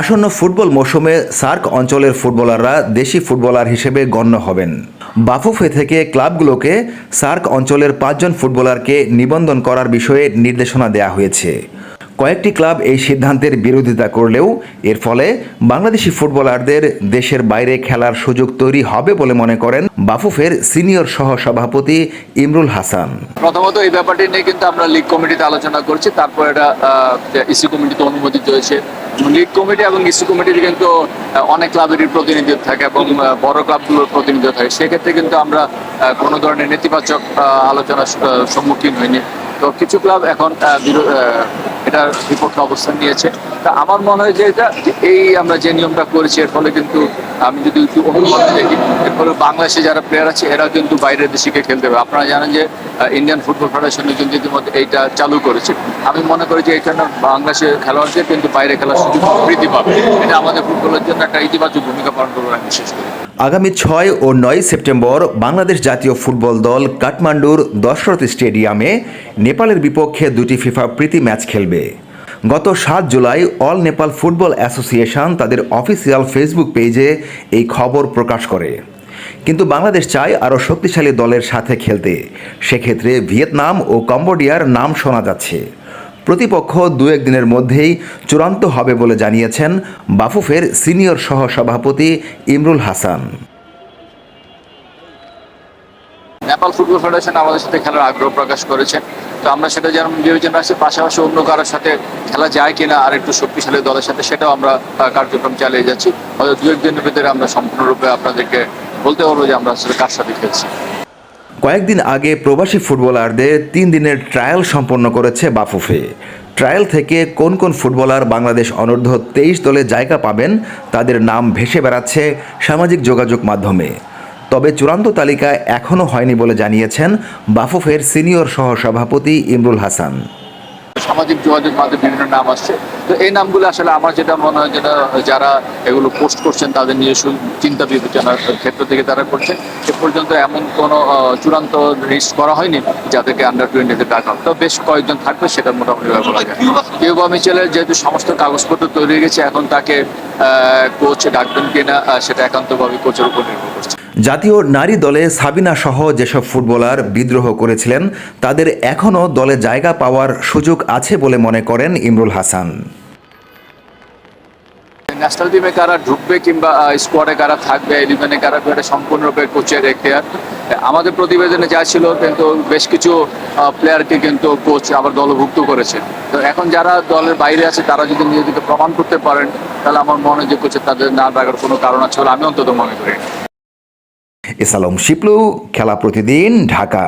আসন্ন ফুটবল মৌসুমে সার্ক অঞ্চলের ফুটবলাররা দেশি ফুটবলার হিসেবে গণ্য হবেন। বাফুফে থেকে ক্লাবগুলোকে সার্ক অঞ্চলের পাঁচজন ফুটবলারকে নিবন্ধন করার বিষয়ে নির্দেশনা দেয়া হয়েছে। কয়েকটি ক্লাব এই সিদ্ধান্তের বিরোধিতা করলেও এর ফলে বাংলাদেশি ফুটবলারদের দেশের বাইরে খেলার সুযোগ তৈরি হবে বলে মনে করেন বাফুফের সিনিয়র সহ সভাপতি ইমরুল হাসান। প্রথমত এই ব্যাপারটি নিয়ে কিন্তু আমরা লিগ কমিটিতে আলোচনা করছি, তারপর এটা ইসি কমিটিতে অনুমোদিত হয়েছে। লিগ কমিটি এবং ইসি কমিটিতে কিন্তু অনেক ক্লাবেরই প্রতিনিধিত্ব থাকে এবং বড় ক্লাবগুলোর প্রতিনিধিত্ব থাকে। সেক্ষেত্রে কিন্তু আমরা কোনো ধরনের নেতিবাচক আলোচনার সম্মুখীন হইনি। তো কিছু ক্লাব এখন এটার বিপক্ষে অবস্থান নিয়েছে। তা আমার মনে হয় যে এটা এই আমরা যে নিয়মটা করেছি, এর ফলে কিন্তু আমি যদি একটু অনুমান দেখি এর ফলে বাংলাদেশে যারা প্লেয়ার আছে এরা কিন্তু বাইরের দেশে গিয়ে খেলতে হবে আপনারা জানেন যে ইন্ডিয়ান ফুটবল ফেডারেশন কিন্তু ইতিমধ্যে এইটা চালু করেছে। আমি মনে করি যে এখানে বাংলাদেশের খেলোয়াড়দের কিন্তু বাইরে খেলার সুযোগ বৃদ্ধি পাবে। এটা আমাদের ফুটবলের জন্য একটা ইতিবাচক ভূমিকা পালন করবে আমি বিশেষ করি। আগামী ছয় ও নয় সেপ্টেম্বর বাংলাদেশ জাতীয় ফুটবল দল কাঠমান্ডুর দশরথ স্টেডিয়ামে নেপালের বিপক্ষে দুটি ফিফা প্রীতি ম্যাচ খেলবে। গত সাত July all Nepal football association তাদের অফিসিয়াল ফেসবুক পেজে এই খবর প্রকাশ করে। কিন্তু বাংলাদেশ চায় আরও শক্তিশালী দলের সাথে খেলতে। সেক্ষেত্রে ভিয়েতনাম ও কম্বোডিয়ার নাম শোনা যাচ্ছে। প্রতিপক্ষ দু একদিনের মধ্যেই চূড়ান্ত হবে বলে জানিয়েছেন বাফুফের সিনিয়র সহ সভাপতি ইমরুল হাসান। নেপাল ফুটবল ফেডারেশন আমাদের সাথে খেলার আগ্রহ প্রকাশ করেছে। তো আমরা সেটা যেন বিবেচনা রাখছি পাশাপাশি অন্য কারোর সাথে খেলা যায় কিনা আর একটু শক্তিশালী দলের সাথে, সেটাও আমরা কার্যক্রম চালিয়ে যাচ্ছি। হয়তো দু একদিনের ভিতরে আমরা সম্পূর্ণরূপে আপনাদেরকে বলতে পারব যে আমরা আসলে কার সাথে খেলছি। কয়েকদিন আগে প্রবাসী ফুটবলারদের তিন দিনের ট্রায়াল সম্পন্ন করেছে বাফুফে। ট্রায়াল থেকে কোন কোন ফুটবলার বাংলাদেশ অনূর্ধ্ব তেইশ দলে জায়গা পাবেন, তাদের নাম ভেসে বেড়াচ্ছে সামাজিক যোগাযোগ মাধ্যমে। তবে চূড়ান্ত তালিকা এখনও হয়নি বলে জানিয়েছেন বাফুফের সিনিয়র সহসভাপতি ইমরুল হাসান। সামাজিক যোগাযোগ মাধ্যমে বিভিন্ন নাম আসছে। তো এই নামগুলো আসলে আমার যেটা মনে হয় যেটা যারা এগুলো পোস্ট করছেন, তাদের নিজস্ব চিন্তা বিবেচনার ক্ষেত্র থেকে তারা করছেন এ পর্যন্ত এমন কোনো চূড়ান্ত লিস্ট করা হয়নি যাদেরকে আন্ডার টোয়েন্টিতে ডাকা। তো বেশ কয়েকজন থাকবে, সেটা মোটামুটি ব্যাপার লাগে কিউবা মিচেলের যেহেতু সমস্ত কাগজপত্র তৈরি হয়ে গেছে, এখন তাকে কোচ ডাকবেন কিনা সেটা একান্তভাবে কোচের উপর নির্ভর করছে। জাতীয় নারী দলে সাবিনা সহ যেসব ফুটবলার বিদ্রোহ করেছিলেন, তাদের এখনও দলে জায়গা পাওয়ার সুযোগ আছে বলে মনে করেন ইমরুল হাসান। ন্যাশনাল টিমে কারা ঢুকবে কিংবা স্কোয়াডে কারা থাকবে ইলেভেনে কারা এটা সম্পূর্ণরূপে কোচের এখতিয়ার। আমাদের প্রতিবেদনে যা ছিল, কিন্তু বেশ কিছু প্লেয়ারকে কিন্তু কোচ আবার দলভুক্ত করেছে। তো এখন যারা দলের বাইরে আছে, তারা যদি নিজেদেরকে প্রমাণ করতে পারেন, তাহলে আমার মনে হয় যে কোচের তাদের না রাখার কোনো কারণ আছে বলে আমি অন্তত মনে করি। এসালম শিপলু খেলা প্রতিদিন ঢাকা।